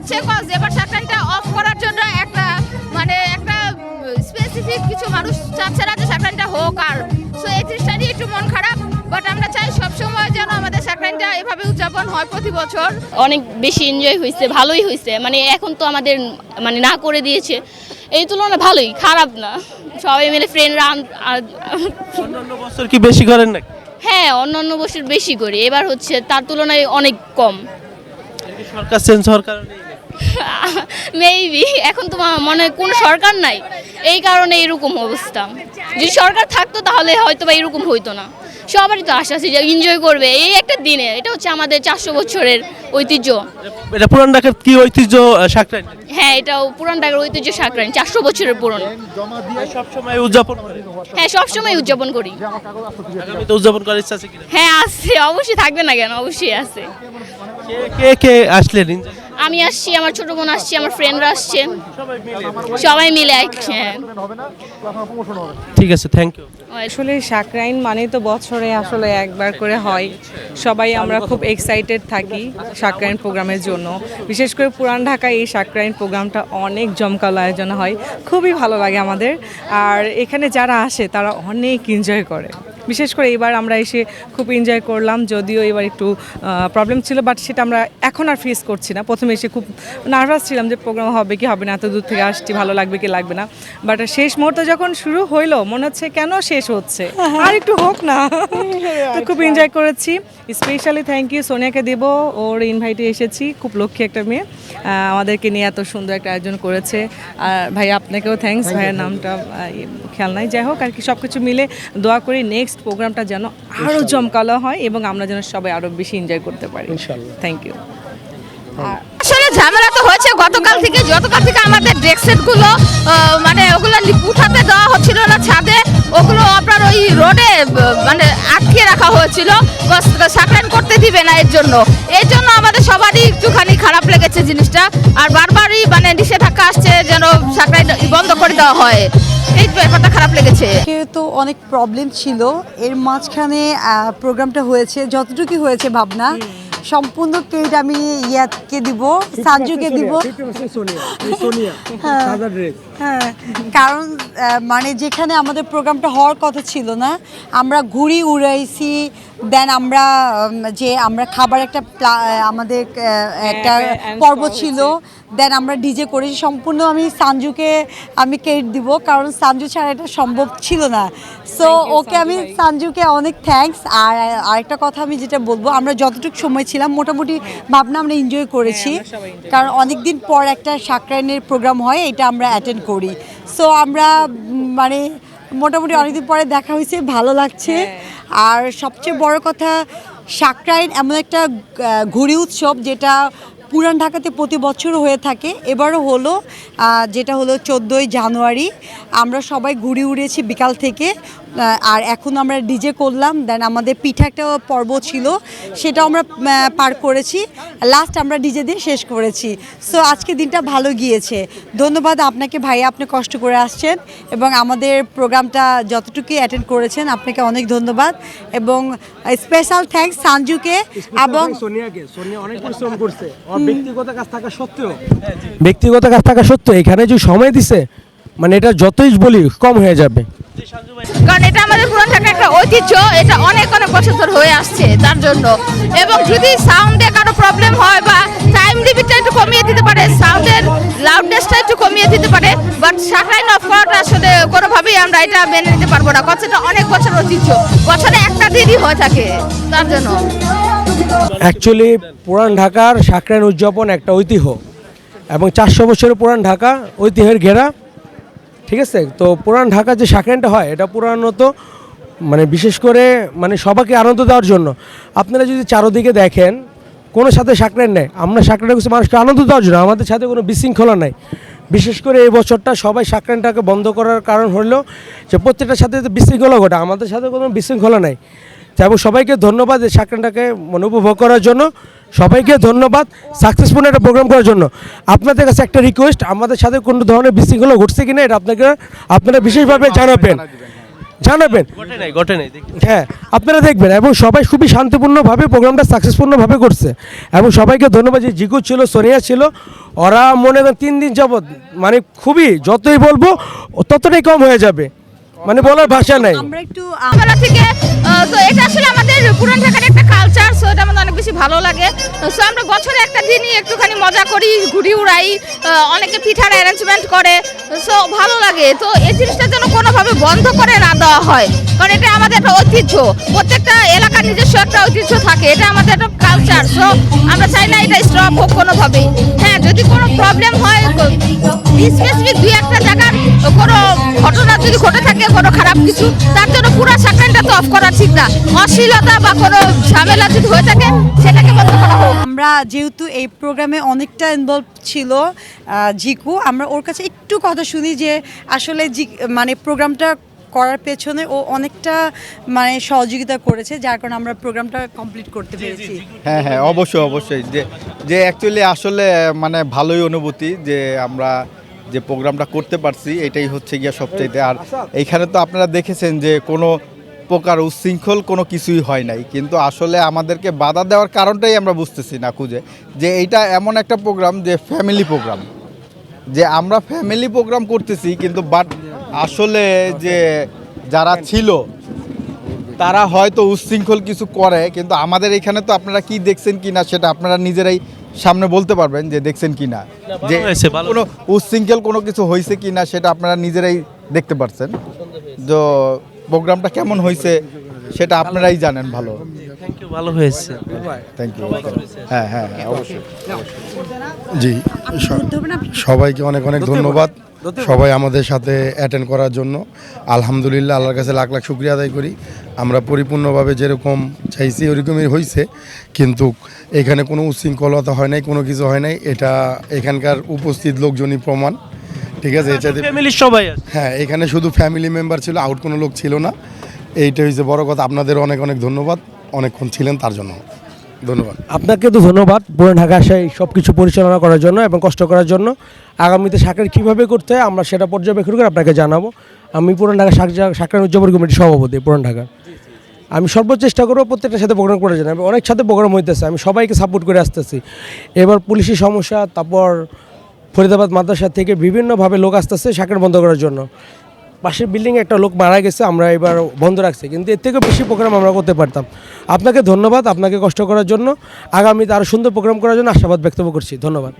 হচ্ছে কজ এবার সাকরাইনটা অফ করার জন্য একটা মানে একটা স্পেসিফিক কিছু মানুষ চাচ্ছে না যে সাকরাইনটা হোক আর। সো এই জিনিসটা নিয়ে একটু মন খারাপ বাট আমরা চাই সবসময় যেন আমাদের সাকরাইনটা এভাবে উদযাপন হয় প্রতি বছর। অনেক বেশি এনজয় হয়েছে ভালোই হয়েছে মানে এখন তো আমাদের মানে না করে দিয়েছে। এই তুলনায় ভালোই খারাপ না। সবাই মিলে ফ্রেন্ডরা অন্যান্য বছর কি বেশি করেন নাকি? হ্যাঁ অন্য অন্য বছর বেশি করি। এবার হচ্ছে তার তুলনায় অনেক কম। সরকার চেঞ্জ হওয়ার কারণে মেবি এখন তো মনে হয় কোনো সরকার নাই। এই কারণে এরকম অবস্থা। যদি সরকার থাকতো তাহলে হয়তো বা এরকম হইতো না। সবারই তো আশা আছে যে এনজয় করবে। এই একটা দিনে। এটা হচ্ছে আমাদের চারশো বছরের ঐতিহ্য। এটা পুরান ঢাকার কি ঐতিহ্য সাকরাইন হ্যাঁ এটাও পুরান ঢাকার ঐতিহ্য সাকরাইন চারশো বছরের পুরনো। সব সময় উদযাপন হ্যাঁ সবসময় উদযাপন করি। উদযাপন করার ইচ্ছা আছে হ্যাঁ আছে। অবশ্যই থাকবে না কেন? অবশ্যই আছে। কে কে আসলেন? আমি আসছি আমার ছোট বোন আসছে আমার ফ্রেন্ডরা আসছে। সবাই মিলে হ্যাঁ। ঠিক আছে থ্যাংক ইউ আসলে সাকরাইন মানে তো বছরে আসলে একবার করে হয়। সবাই আমরা খুব এক্সাইটেড থাকি সাকরাইন প্রোগ্রামের জন্য। বিশেষ করে পুরান ঢাকায় এই সাকরাইন প্রোগ্রামটা অনেক জমকালো আয়োজন হয়। খুবই ভালো লাগে আমাদের। আর এখানে যারা আসে তারা অনেক এনজয় করে। বিশেষ করে এবার আমরা এসে খুব এনজয় করলাম যদিও এবার একটু প্রবলেম ছিল বাট সেটা আমরা এখন আর ফেস করছি না। প্রথমে এসে খুব নার্ভাস ছিলাম যে প্রোগ্রাম হবে কি হবে না এত দূর থেকে আসছি ভালো লাগবে কি লাগবে না। বাট শেষ মুহূর্তে যখন শুরু হইল মনে হচ্ছে কেন শেষ হচ্ছে? আর একটু হোক না। তো খুব এনজয় করেছি। স্পেশালি থ্যাংক ইউ সোনিয়াকে দেব। ওর ইনভাইটে এসেছি। খুব লক্ষ্মী একটা মেয়ে। আমাদেরকে নিয়ে এত সুন্দর একটা আয়োজন করেছে। আর ভাই আপনাকেও থ্যাঙ্কস ভাইয়ের নামটা খেয়াল নাই। যাই হোক আর কি সব কিছু মিলে দোয়া করি। নেক্সট প্রোগ্রামটা যেন আরও জমকালো হয় এবং আমরা যেন সবাই আরও বেশি এনজয় করতে পারি। থ্যাংক ইউ আসলে ঝামেলা তো হয়েছে গতকাল থেকে যতকাল থেকে আমাদের ডেস্ক সেট মানে ওগুলো উঠাতে দেওয়া হচ্ছিল না ছাদে ওগুলো আপনার ওই রোডে মানে আটকে রাখা হয়েছিল। সাকরাইন করতে দিবে না এর জন্য। এই জন্য আমাদের সবারই একটুখানি খারাপ লেগেছে জিনিসটা। আর বারবারই মানে নিষেধাজ্ঞা আসছে যেন সাকরাইন বন্ধ করে দেওয়া হয়। ব্যাপারটা খারাপ লেগেছে। তো অনেক প্রবলেম ছিল এর মাঝখানে আহ, প্রোগ্রামটা হয়েছে যতটুকু হয়েছে ভাবনা সম্পূর্ণ ক্রেডিট আমি ইয়াতকে দিব সাজুকে দিব। হ্যাঁ। হ্যাঁ কারণ মানে যেখানে আমাদের প্রোগ্রামটা হওয়ার কথা ছিল না আমরা ঘুড়ি উড়াইছি দেন আমরা যে আমরা খাবার একটা প্লা- আমাদের একটা একটা পর্ব ছিল দেন আমরা ডিজে করেছি। সম্পূর্ণ আমি সাঞ্জুকে আমি ক্রেডিট দিব কারণ সাঞ্জু ছাড়া এটা সম্ভব ছিল না। সো ওকে আমি সাঞ্জুকে অনেক থ্যাঙ্কস আর আরেকটা কথা আমি যেটা বলব আমরা যতটুকু সময় ছিলাম মোটামুটি ভাবনা আমরা এনজয় করেছি। কারণ অনেক দিন পর একটা সাকরাইনের প্রোগ্রাম হয় এটা আমরা অ্যাটেন্ড করি। সো আমরা মানে মোটামুটি অনেকদিন পরে দেখা হয়েছে ভালো লাগছে। আর সবচেয়ে বড় কথা সাকরাইন এমন একটা ঘুড়ি উৎসব যেটা পুরান ঢাকাতে প্রতি বছর হয়ে থাকে। এবারও হলো যেটা হলো চোদ্দোই জানুয়ারি। আমরা সবাই ঘুরে উড়েছি বিকাল থেকে আর এখন আমরা ডিজে করলাম দেন আমাদের পিঠা একটা পর্ব ছিল সেটাও আমরা পার করেছি। লাস্ট আমরা ডিজে দিয়ে শেষ করেছি। সো আজকে দিনটা ভালো গিয়েছে। ধন্যবাদ আপনাকে ভাইয়া আপনি কষ্ট করে আসছেন এবং আমাদের প্রোগ্রামটা যতটুকুই অ্যাটেন্ড করেছেন আপনাকে অনেক ধন্যবাদ। এবং স্পেশাল থ্যাঙ্কস সাঞ্জুকে এবং সোনিয়াকে। সোনিয়া অনেক পরিশ্রম করছে। ওর ব্যক্তিগত কাজ থাকা সত্ত্বেও। ব্যক্তিগত কাজ থাকা সত্ত্বেও এখানে যে সময় দিছে মানে এটা যতই বলি কম হয়ে যাবে। কারণ এটা আমাদের পুরান ঢাকার একটা ঐতিহ্য এটা অনেক অনেক বছর ধরে হয়ে আসছে তার জন্য। এবং যদি সাউন্ডে কারও প্রবলেম হয় বা টাইম লিমিটটা একটু কমিয়ে দিতে পারে সাউন্ডের লাউডনেসটা একটু কমিয়ে দিতে পারে বাট সাকরাইন অফ করাটা আসলে কোনোভাবেই আমরা এটা মেনে নিতে পারব না। কতটা অনেক বছর ঐতিহ্য। বছরে একটা দিনই হয়ে থাকে তার জন্য। অ্যাকচুয়ালি পুরান ঢাকার সাকরাইন উদযাপন একটা ঐতিহ্য এবং চারশো বছরের পুরান ঢাকা ঐতিহ্যের ঘেরা, ঠিক আছে? তো পুরান ঢাকা যে সাকরাইনটা হয়, এটা পুরানত মানে বিশেষ করে মানে সবাইকে আনন্দ দেওয়ার জন্য। আপনারা যদি চারোদিকে দেখেন, কোনো সাথে সাকরাইন নেই। আমরা সাকরাইন করছি মানুষকে আনন্দ দেওয়ার জন্য, আমাদের সাথে কোনো বিশৃঙ্খলা নাই। বিশেষ করে এই বছরটা সবাই সাকরাইনটাকে বন্ধ করার কারণ হলো যে প্রত্যেকটার সাথে বিশৃঙ্খলা ঘটে, আমাদের সাথে কোনো বিশৃঙ্খলা নাই। এবং সবাইকে ধন্যবাদ এই সাকরাইনটাকে মানে উপভোগ করার জন্য। সবাইকে ধন্যবাদ সাকসেসফুল একটা প্রোগ্রাম করার জন্য। আপনাদের কাছে একটা রিকোয়েস্ট আমাদের সাথে কোনো ধরনের বিশৃঙ্খলা ঘটছে কিনা এটা আপনাকে আপনারা বিশেষভাবে জানাবেন। জানাবেন। ঘটে নাই ঘটে নাই দেখি। হ্যাঁ আপনারা দেখবেন এবং সবাই খুবই শান্তিপূর্ণভাবে প্রোগ্রামটা সাকসেসফুলভাবে করছে। এবং সবাইকে ধন্যবাদ যে জিগু ছিল সোনিয়া ছিল ওরা মনে করেন তিন দিন যাবৎ মানে খুবই যতই বলব ততটাই কম হয়ে যাবে। মানে বলার ভাষা নাই। আমরা একটু ছোটবেলা থেকে তো এটা আসলে আমাদের পুরান ঢাকার একটা কালচার সো এটা আমাদের অনেক বেশি ভালো লাগে। সো আমরা বছরে একটা দিনই একটুখানি মজা করি, ঘুড়ি উড়াই অনেকে পিঠার অ্যারেঞ্জমেন্ট করে সো ভালো লাগে। তো এই জিনিসটা যেন কোনোভাবে বন্ধ করে না দেওয়া হয়। কারণ এটা আমাদের একটা ঐতিহ্য। প্রত্যেকটা এলাকার নিজস্ব একটা ঐতিহ্য থাকে, এটা আমাদের একটা কালচার সো আমরা চাই না এটা স্টপ হোক কোনোভাবেই। হ্যাঁ যদি কোনো প্রবলেম হয় স্পেসিফিক দুই একটা জায়গার কোনো ঘটনা যদি ঘটে থাকে, কোনো খারাপ কিছু, তার জন্য পুরো সাকরানটা তো অফ করা ঠিক না। অশ্লীলতা বা কোনো ঝামেলা যদি হয়ে থাকে, সেটাকে বন্ধ করা হোক। আমরা যেহেতু এই প্রোগ্রামে অনেকটা ইনভলভ ছিল জিকু, আমরা ওর কাছে একটু কথা শুনি যে আসলে জি মানে প্রোগ্রামটা করার পেছনে ও অনেকটা মানে সহযোগিতা করেছে যার কারণে আমরা প্রোগ্রামটা কমপ্লিট করতে পেরেছি। হ্যাঁ হ্যাঁ অবশ্যই অবশ্যই। যে যে অ্যাকচুয়ালি আসলে মানে ভালোই অনুভূতি যে আমরা যে প্রোগ্রামটা করতে পারছি এটাই হচ্ছে গিয়া সবচাইতে। আর এইখানে তো আপনারা দেখেছেন যে কোনো প্রকার উচ্ছৃঙ্খল কোনো কিছুই হয় নাই। কিন্তু আসলে আমাদেরকে বাধা দেওয়ার কারণটাই আমরা বুঝতেছি না খুঁজে। যে এইটা এমন একটা প্রোগ্রাম যে ফ্যামিলি প্রোগ্রাম। যে আমরা ফ্যামিলি প্রোগ্রাম করতেছি কিন্তু বাট আসলে যে যারা ছিল তারা হয়তো উচ্ছৃঙ্খল কিছু করে কিন্তু আমাদের এখানে তো আপনারা কি দেখছেন কি না সেটা আপনারা নিজেরাই সামনে বলতে পারবেন যে দেখছেন কি না। যে কোনো উচ্ছৃঙ্খল কোনো কিছু হয়েছে কি না সেটা আপনারা নিজেরাই দেখতে পারছেন। তো প্রোগ্রামটা কেমন হয়েছে? সেটা আপনারাই জানেন ভালো। থ্যাংক ইউ ভালো হয়েছে। থ্যাংক ইউ হ্যাঁ হ্যাঁ হ্যাঁ অবশ্যই জি সবাইকে অনেক অনেক ধন্যবাদ। সবাই আমাদের সাথে অ্যাটেন্ড করার জন্য। আলহামদুলিল্লাহ আল্লাহর কাছে লাখ লাখ শুক্রিয়া আদায় করি। আমরা পরিপূর্ণভাবে যেরকম চাইছি ওরকমই হয়েছে কিন্তু এখানে কোনো উচ্ছৃঙ্খলতা হয় নাই কোনো কিছু হয় নাই। এটা এখানকার উপস্থিত লোকজনই প্রমাণ। ঠিক আছে এটা ফ্যামিলির সবাই হ্যাঁ এখানে শুধু ফ্যামিলি মেম্বার ছিল আউট কোনো লোক ছিল না। এইটা হচ্ছে বড় কথা। আপনাদের অনেক অনেক ধন্যবাদ। অনেকক্ষণ ছিলেন তার জন্য। ধন্যবাদ। আপনাকে তো ধন্যবাদ পুরান ঢাকা আসায় সব কিছু পরিচালনা করার জন্য এবং কষ্ট করার জন্য। আগামীতে সাঁকড় কীভাবে করতে হয় আমরা সেটা পর্যবেক্ষণ করে আপনাকে জানাব। আমি পুরান ঢাকা সাঁকড়ান উদযাপন কমিটির সভাপতি পুরান ঢাকা আমি সর্বোচ্চ চেষ্টা করব প্রত্যেকটার সাথে প্রোগ্রাম করে আমি অনেক সাথে প্রোগ্রাম হইতেছে। আমি সবাইকে সাপোর্ট করে আসতেছি। এবার পুলিশের সমস্যা, তারপর ফরিদাবাদ মাদ্রাসা থেকে বিভিন্নভাবে লোক আসতেছে সাঁকড় বন্ধ করার জন্য। পাশের বিল্ডিংয়ে একটা লোক মারা গেছে, আমরা এবার বন্ধ রাখছি। কিন্তু এর থেকেও বেশি প্রোগ্রাম আমরা করতে পারতাম। আপনাকে ধন্যবাদ আপনাকে কষ্ট করার জন্য। আগামীতে আরও সুন্দর প্রোগ্রাম করার জন্য আশাবাদ ব্যক্ত করছি। ধন্যবাদ।